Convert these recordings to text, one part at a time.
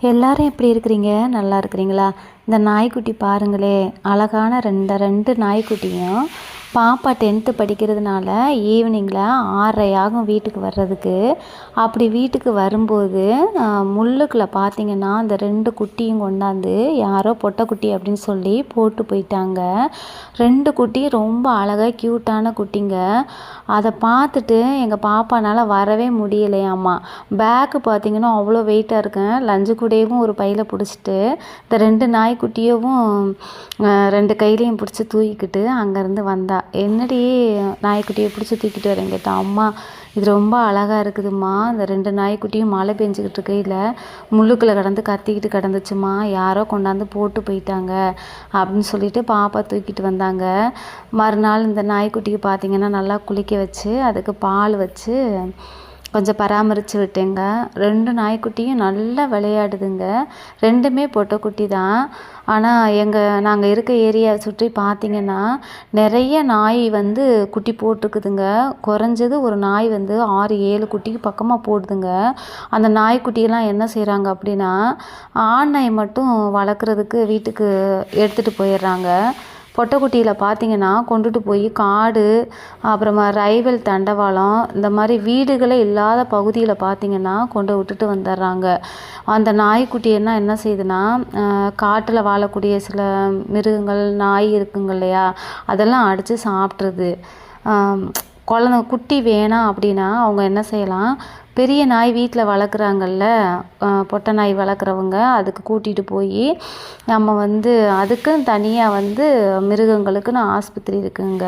எல்லாரும் எப்படி இருக்கிறீங்க? நல்லா இருக்கிறீங்களா? இந்த நாய்க்குட்டி பாருங்களே அழகான ரெண்டு ரெண்டு நாய்க்குட்டியும் பாப்பா டென்த்து படிக்கிறதுனால ஈவினிங்கில் ஆறரை ஆகும் வீட்டுக்கு வர்றதுக்கு. அப்படி வீட்டுக்கு வரும்போது முள்ளுக்குள்ளே பார்த்தீங்கன்னா அந்த ரெண்டு குட்டியும் கொண்டாந்து யாரோ பொட்டைக்குட்டி அப்படின்னு சொல்லி போட்டு போயிட்டாங்க. ரெண்டு குட்டி ரொம்ப அழகாக க்யூட்டான குட்டிங்க. அதை பார்த்துட்டு எங்கள் பாப்பானால் வரவே முடியலையாம்மா பேக்கு பார்த்தீங்கன்னா அவ்வளோ வெயிட்டாக இருக்கேன் லஞ்சு கூடையவும் ஒரு பையில் பிடிச்சிட்டு இந்த ரெண்டு நாய்க்குட்டியவும் ரெண்டு கையிலையும் பிடிச்சி தூக்கிக்கிட்டு அங்கேருந்து வந்தா. என்னடி நாய்க்குட்டியை பிடிச்சி தூக்கிட்டு வரேன் கேட்டா அம்மா இது ரொம்ப அழகாக இருக்குதும்மா. இந்த ரெண்டு நாய்க்குட்டியும் மழை பெஞ்சிக்கிட்டு இருக்கையில் முள்ளுக்குள்ளே கிடந்து கத்திக்கிட்டு கிடந்துச்சுமா யாரோ கொண்டாந்து போட்டு போயிட்டாங்க அப்படின்னு சொல்லிட்டு பாப்பா தூக்கிட்டு வந்தாங்க. மறுநாள் இந்த நாய்க்குட்டிக்கு பார்த்தீங்கன்னா நல்லா குளிக்க வச்சு அதுக்கு பால் வச்சு கொஞ்சம் பராமரித்து விட்டேங்க. ரெண்டு நாய்க்குட்டியும் நல்லா விளையாடுதுங்க. ரெண்டுமே பொட்டைக்குட்டி தான். ஆனால் எங்கள் நாங்கள் இருக்க ஏரியா சுற்றி பார்த்தீங்கன்னா நிறைய நாய் வந்து குட்டி போட்டிருக்குதுங்க. குறைஞ்சது ஒரு நாய் வந்து ஆறு ஏழு குட்டிக்கு பக்கமாக போடுதுங்க. அந்த நாய்க்குட்டியெல்லாம் என்ன செய்கிறாங்க அப்படின்னா ஆண் நாய் மட்டும் வளர்க்குறதுக்கு வீட்டுக்கு எடுத்துகிட்டு போயிடுறாங்க. பொட்டைக்குட்டியில் பார்த்தீங்கன்னா கொண்டுட்டு போய் காடு அப்புறமா ரைவல் தண்டவாளம் இந்த மாதிரி வீடுகளே இல்லாத பகுதியில் பார்த்தீங்கன்னா கொண்டு விட்டுட்டு வந்துடுறாங்க அந்த நாய்க்குட்டியன்னா என்ன என்ன செய்யுதுன்னா காட்டில் வாழக்கூடிய சில மிருகங்கள் நாய் இருக்குங்க இல்லையா அதெல்லாம் அடித்து சாப்பிட்ருது குழந்த குட்டி வேணாம் அப்படின்னா அவங்க என்ன செய்யலாம் பெரிய நாய் வீட்டில் வளர்க்குறாங்கல்ல பொட்டை நாய் வளர்க்குறவங்க அதுக்கு கூட்டிகிட்டு போய் நம்ம வந்து அதுக்குன்னு தனியாக வந்து மிருகங்களுக்குன்னு ஆஸ்பத்திரி இருக்குங்க.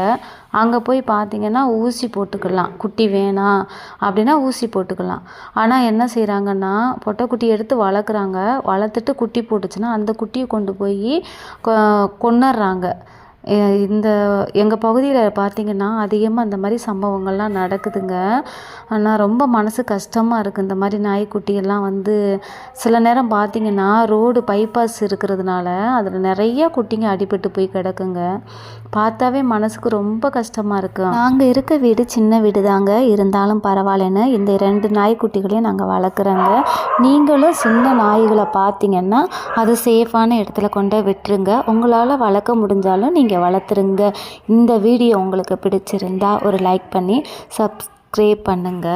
அங்கே போய் பார்த்திங்கன்னா ஊசி போட்டுக்கலாம். குட்டி வேணாம் அப்படின்னா ஊசி போட்டுக்கலாம். ஆனால் என்ன செய்கிறாங்கன்னா பொட்டைக்குட்டி எடுத்து வளர்க்குறாங்க. வளர்த்துட்டு குட்டி போட்டுச்சுன்னா அந்த குட்டியை கொண்டு போய் கொன்னுடுறாங்க இந்த எங்கள் பகுதியில் பார்த்திங்கன்னா அதிகமாக அந்த மாதிரி சம்பவங்கள்லாம் நடக்குதுங்க. ஆனால் ரொம்ப மனசு கஷ்டமாக இருக்குது இந்த மாதிரி நாய்க்குட்டியெல்லாம் வந்து சில நேரம் பார்த்திங்கன்னா ரோடு பைபாஸ் இருக்கிறதுனால அதில் நிறைய குட்டிங்க அடிபட்டு போய் கிடக்குங்க. பார்த்தாவே மனசுக்கு ரொம்ப கஷ்டமாக இருக்குது நாங்கள் இருக்க வீடு சின்ன வீடு தாங்க இருந்தாலும் பரவாயில்லன்னு இந்த ரெண்டு நாய்க்குட்டிகளையும் நாங்கள் வளர்க்குறோங்க. நீங்களும் சின்ன நாய்களை பார்த்தீங்கன்னா அது சேஃபான இடத்துல கொண்டு விட்டுருங்க. உங்களால் வளர்க்க முடிஞ்சாலும் நீங்கள் நீங்கள் வளர்த்துருங்க. இந்த வீடியோ உங்களுக்கு பிடிச்சிருந்தா ஒரு லைக் பண்ணி சப்ஸ்கிரைப் பண்ணுங்கள்